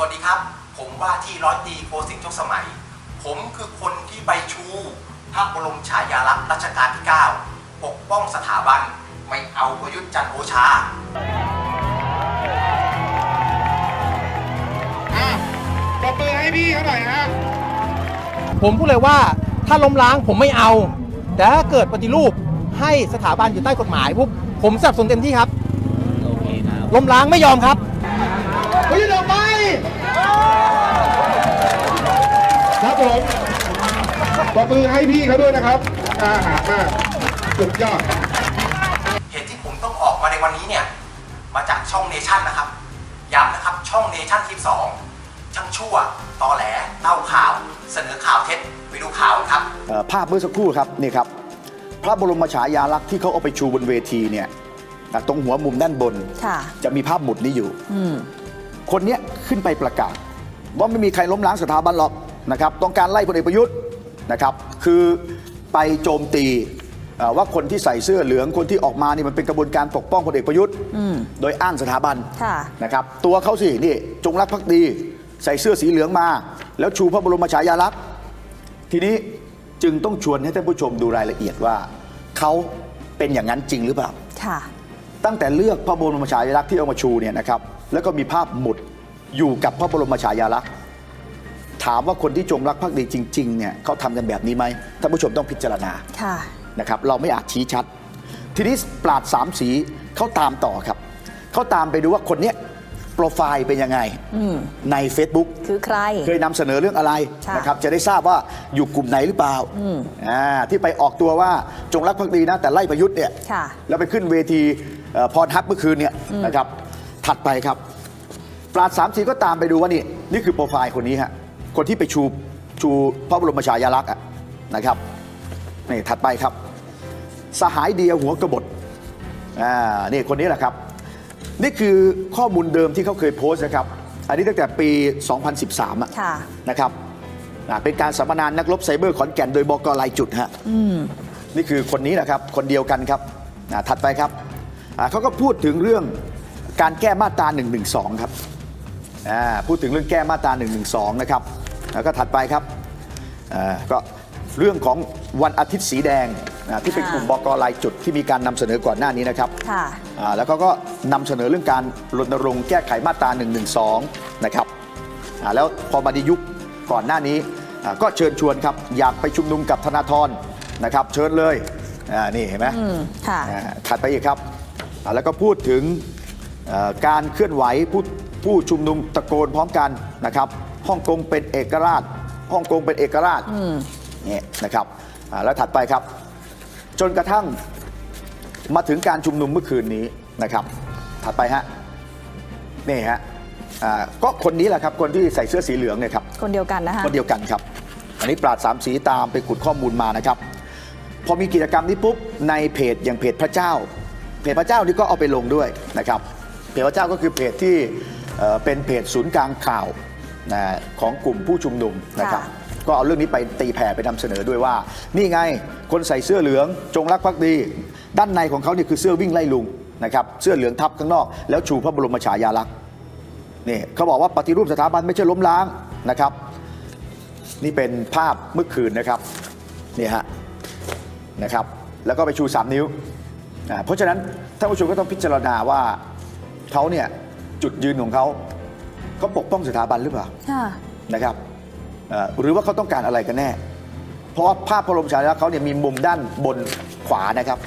สวัสดีครับ ผมว่าที่ร้อยตรีโกสินทร์ชกสมัย ผมคือคนที่ใบชูพระบรมฉายาลักษณ์รัชกาลที่ 9 ปกป้องสถาบัน ไม่เอาประยุทธ์จันทร์โอชา อะปรบมือให้พี่เขาหน่อยฮะผมพูดเลยว่าถ้าล้มล้างผมไม่เอา แต่ถ้าเกิดปฏิรูปให้สถาบันอยู่ใต้กฎหมายปุ๊บผมสนับสนุนเต็มที่ครับล้มล้างไม่ยอมครับ ไม่ใช่ดอกไม้ครับ ผมปรบมือให้พี่เขาด้วยนะครับอาหารมากสุดยอด เหตุที่ผมต้องออกมาในวันนี้เนี่ย มาจากช่องเนชั่นนะครับ ย้ำนะครับ ช่องเนชั่นทีสองช่างชั่ว ตอแหลเต้าข่าว เสนอข่าวเท็จไปดูข่าวครับ เอ่อภาพเมื่อสักครู่ครับนี่ครับ พระบรมฉายาลักษณ์ที่เขาเอาไปชูบนเวทีเนี่ยอะตรงหัวมุมด้านบน ค่ะ จะมีภาพหมุดนี้อยู่ อืม คนเนี้ยขึ้นไปประกาศ ว่าไม่มีใครล้มล้างสถาบันหรอก นะครับต้องการไล่พลเอกประยุทธ์นะครับคือไปโจมตีเอ่อว่าคนที่ใส่เสื้อเหลืองคนที่ออกมานี่มันเป็นกระบวนการปกป้องพลเอกประยุทธ์อืมโดยอ้างสถาบันค่ะนะครับตัวเขาสินี่จงรักภักดี ใส่เสื้อสีเหลืองมา แล้วชูพระบรมฉายาลักษณ์ทีนี้จึงต้องชวนให้ท่านผู้ชมดูรายละเอียดว่าเขาเป็นอย่างนั้นจริงหรือเปล่าค่ะตั้งแต่เลือกพระบรมฉายาลักษณ์ที่เอามาชูเนี่ยนะครับแล้วก็มีภาพหมุดอยู่กับพระบรมฉายาลักษณ์ถามว่าคนที่จงรักภักดีจริงๆเนี่ยเขาทำกันแบบนี้ไหมท่านผู้ชมต้องพิจารณาค่ะ นะครับเราไม่อาจชี้ชัด ทีนี้ปราดสามสีเขาตามต่อครับเขาตามไปดูว่าคนเนี้ยโปรไฟล์เป็นยังไงอืม ใน Facebook คือใคร เคยนำเสนอเรื่องอะไรค่ะนะครับจะได้ทราบว่าอยู่กลุ่มไหนหรือเปล่าอืมอ่าที่ไปออกตัวว่าจงรักภักดีนะแต่ไล่ประยุทธ์เนี่ยค่ะ แล้วไปขึ้นเวทีเอ่อพรทับเมื่อคืนเนี่ยนะครับถัดไปครับ ปราดสามสีก็ตามไปดูว่านี่นี่คือโปรไฟล์คนนี้ฮะ คนที่ไปชูชูพระบรมฉายาลักษณ์อะนะครับนี่ถัดไปครับ สหายเดียวหัวกบฏอ่านี่คนนี้แหละครับ นี่คือข้อมูลเดิมที่เขาเคยโพสต์นะครับ อันนี้ตั้งแต่ปี 2013อะค่ะ นะครับอ่าเป็นการสัมมนานักรบไซเบอร์ขอนแก่นโดยบกลายจุดฮะ อืม นี่คือคนนี้นะครับ คนเดียวกันครับอ่าถัดไปครับอ่าเขาก็พูดถึงเรื่องการแก้มาตรา112ครับ อ่าพูดถึงเรื่องแก้มาตรา112นะครับแล้วก็ถัดไปครับอ่าก็เรื่องของวันอาทิตย์สีแดงอ่าที่เป็นค่ะกลุ่มบกลายจุดที่มีการนำเสนอก่อนหน้านี้นะครับ ค่ะ อ่าแล้วเขาก็นำเสนอเรื่องการรณรงค์แก้ไขมาตรา112นะครับอ่าแล้วพอมาในยุคก่อนหน้านี้อ่าก็เชิญชวนครับอยากไปชุมนุมกับธนาธรนะครับ เชิญเลยอ่านี่เห็นไหมอืมค่ะ อ่าถัดไปอีกครับอ่าแล้วก็พูดถึงเอ่อ การเคลื่อนไหวผู้ผู้ชุมนุมตะโกนพร้อมกันนะครับฮ่องกงเป็นเอกราชฮ่องกงเป็นเอกราชอืมนี่นะครับอ่าแล้วถัดไปครับ จนกระทั่งมาถึงการชุมนุมเมื่อคืนนี้นะครับ ถัดไปฮะนี่ฮะอ่าก็คนนี้แหละครับคนที่ใส่เสื้อสีเหลืองเนี่ยครับคนเดียวกันนะคะคนเดียวกันครับ อันนี้ปราดสามสีตามไปขุดข้อมูลมานะครับ พอมีกิจกรรมนี้ปุ๊บในเพจอย่างเพจพระเจ้า เพจพระเจ้านี่ก็เอาไปลงด้วยนะครับ เพจพระเจ้าก็คือเพจที่เอ่อเป็นเพจศูนย์กลางข่าวนะของกลุ่มผู้ชุมนุมนะครับ ค่ะ ก็เอาเรื่องนี้ไปตีแผ่ไปนำเสนอด้วยว่า นี่ไงคนใส่เสื้อเหลืองจงรักภักดี ด้านในของเขานี่คือเสื้อวิ่งไล่ลุงนะครับเสื้อเหลืองทับข้างนอก แล้วชูพระบรมฉายาลักษณ์นี่เขาบอกว่าปฏิรูปสถาบันไม่ใช่ล้มล้างนะครับ นี่เป็นภาพเมื่อคืนนะครับนี่ฮะนะครับ แล้วก็ไปชู 3 นิ้วอ่าเพราะฉะนั้นท่านผู้ชมก็ต้องพิจารณาว่า เขาเนี่ยจุดยืนของเขาเขาปกป้องสถาบันหรือเปล่าค่ะ นะครับเอ่อหรือว่าเขาต้องการอะไรกันแน่ เพราะว่าภาพพระบรมฉายาลักษณ์เขาเนี่ยมีมุมด้านบนขวานะครับ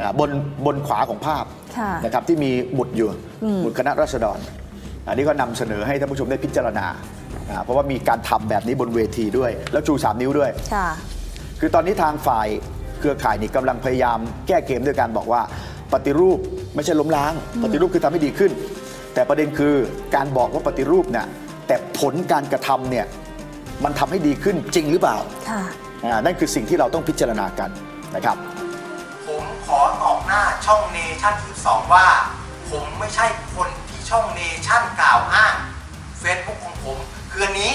อ่าบนบนขวาของภาพค่ะนะครับที่มีหมุดอยู่อืม หมุดคณะรัษฎร อันนี้ก็นำเสนอให้ท่านผู้ชมได้พิจารณาอ่าเพราะว่ามีการทำแบบนี้บนเวทีด้วย แล้วชู 3 นิ้วด้วย ค่ะ คือตอนนี้ทางฝ่ายเครือข่ายนี่กำลังพยายามแก้เกมด้วยการบอกว่าปฏิรูป ไม่ใช่ล้มล้าง ปฏิรูปคือทำให้ดีขึ้น แต่ประเด็นคือการบอกว่าปฏิรูปเนี่ยแต่ผลการกระทำเนี่ยมันทำให้ดีขึ้นจริงหรือเปล่าค่ะอ่านั่นคือสิ่งที่เราต้องพิจารณากันนะครับ ผมขอตอกหน้าช่องเนชั่นทีสองว่า ผมไม่ใช่คนที่ช่องเนชั่นกล่าวอ้าง Facebook ของผมคืออันนี้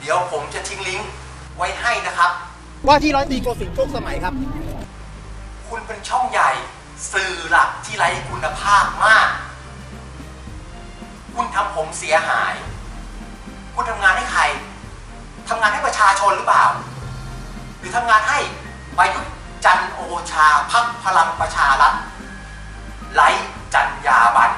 เดี๋ยวผมจะทิ้งลิงก์ไว้ให้นะครับ ว่าที่ร้อยตรีโกสินทร์ชกสมัยครับ คุณเป็นช่องใหญ่ สื่อหลักที่ไร้คุณภาพมาก คุณทำผมเสียหาย คุณทำงานให้ใครทำงานให้ประชาชนหรือเปล่า หรือทำงานให้ประยุทธ์จันทร์โอชาพักพลังประชารัฐไร้จรรยาบรรณ